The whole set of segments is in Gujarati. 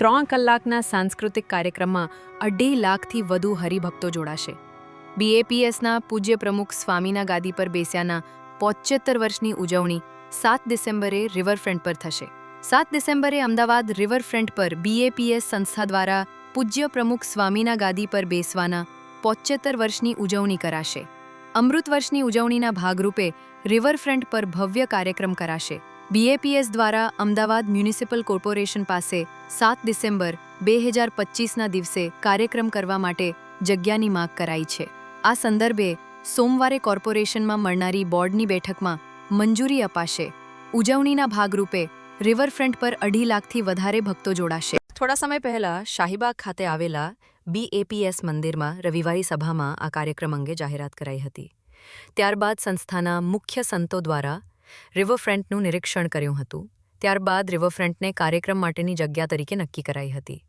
ત્રણ કલાકના સાંસ્કૃતિક કાર્યક્રમમાં અઢી લાખથી વધુ હરિભક્તો જોડાશે. બીએપીએસના પૂજ્ય પ્રમુખ સ્વામીના ગાદી પર બેસ્યાના પોચ્ચેતર વર્ષની ઉજવણી સાત ડિસેમ્બરે રિવરફ્રન્ટ પર થશે. સાત ડિસેમ્બરે અમદાવાદ રિવરફ્રન્ટ પર બીએપીએસ સંસ્થા દ્વારા પૂજ્ય પ્રમુખ સ્વામીના ગાદી પર બેસવાના પોચ્ચેતર વર્ષની ઉજવણી કરાશે. અમૃત વર્ષની ઉજવણીના ભાગરૂપે રિવરફ્રન્ટ પર ભવ્ય કાર્યક્રમ કરાશે. બીએપીએસ દ્વારા અમદાવાદ મ્યુનિસિપલ કોર્પોરેશન પાસે સાત ડિસેમ્બર બે હજાર પચીસના દિવસે કાર્યક્રમ કરવા માટે જગ્યાની માગ કરાઈ છે. આ સંદર્ભે સોમવારે કોર્પોરેશનમાં મળનારી બોર્ડની બેઠકમાં મંજૂરી અપાશે. ઉજવણીના ભાગરૂપે રિવરફ્રન્ટ પર અઢી લાખથી વધારે ભક્તો જોડાશે. થોડા સમય પહેલા શાહીબાગ ખાતે આવેલા બીએપીએસ મંદિરમાં રવિવારી સભામાં આ કાર્યક્રમ અંગે જાહેરાત કરાઈ હતી. ત્યારબાદ સંસ્થાના મુખ્ય સંતો દ્વારા રિવરફ્રન્ટનું નિરીક્ષણ કર્યું હતું, ત્યારબાદ રિવરફ્રન્ટને કાર્યક્રમ માટેની જગ્યા તરીકે નક્કી કરાઈ હતી.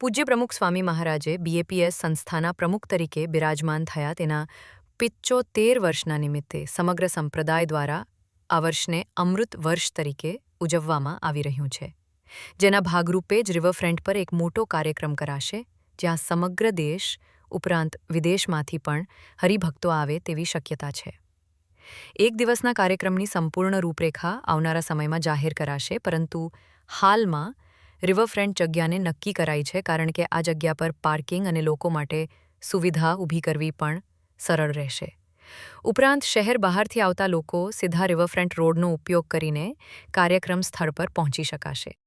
પૂજ્ય પ્રમુખ સ્વામી મહારાજે બીએપીએસ સંસ્થાના પ્રમુખ તરીકે બિરાજમાન થયા તેના પિચ્ચોતેર વર્ષના નિમિત્તે સમગ્ર સંપ્રદાય દ્વારા આ વર્ષને અમૃત વર્ષ તરીકે ઉજવવામાં આવી રહ્યું છે. જેના ભાગરૂપે જ રિવરફ્રન્ટ પર એક મોટો કાર્યક્રમ કરાશે, જ્યાં સમગ્ર દેશ ઉપરાંત વિદેશમાંથી પણ હરિભક્તો આવે તેવી શક્યતા છે. એક દિવસના કાર્યક્રમની સંપૂર્ણ રૂપરેખા આવનારા સમયમાં જાહેર કરાશે, પરંતુ હાલમાં રિવરફ્રન્ટ જગ્યાને નક્કી કરાઈ છે કારણ કે આ જગ્યા પર પાર્કિંગ અને લોકો માટે સુવિધા ઊભી કરવી પણ સરળ રહેશે. ઉપરાંત, શહેર બહારથી આવતા લોકો સીધા રિવરફ્રન્ટ રોડનો ઉપયોગ કરીને કાર્યક્રમ સ્થળ પર પહોંચી શકાશે.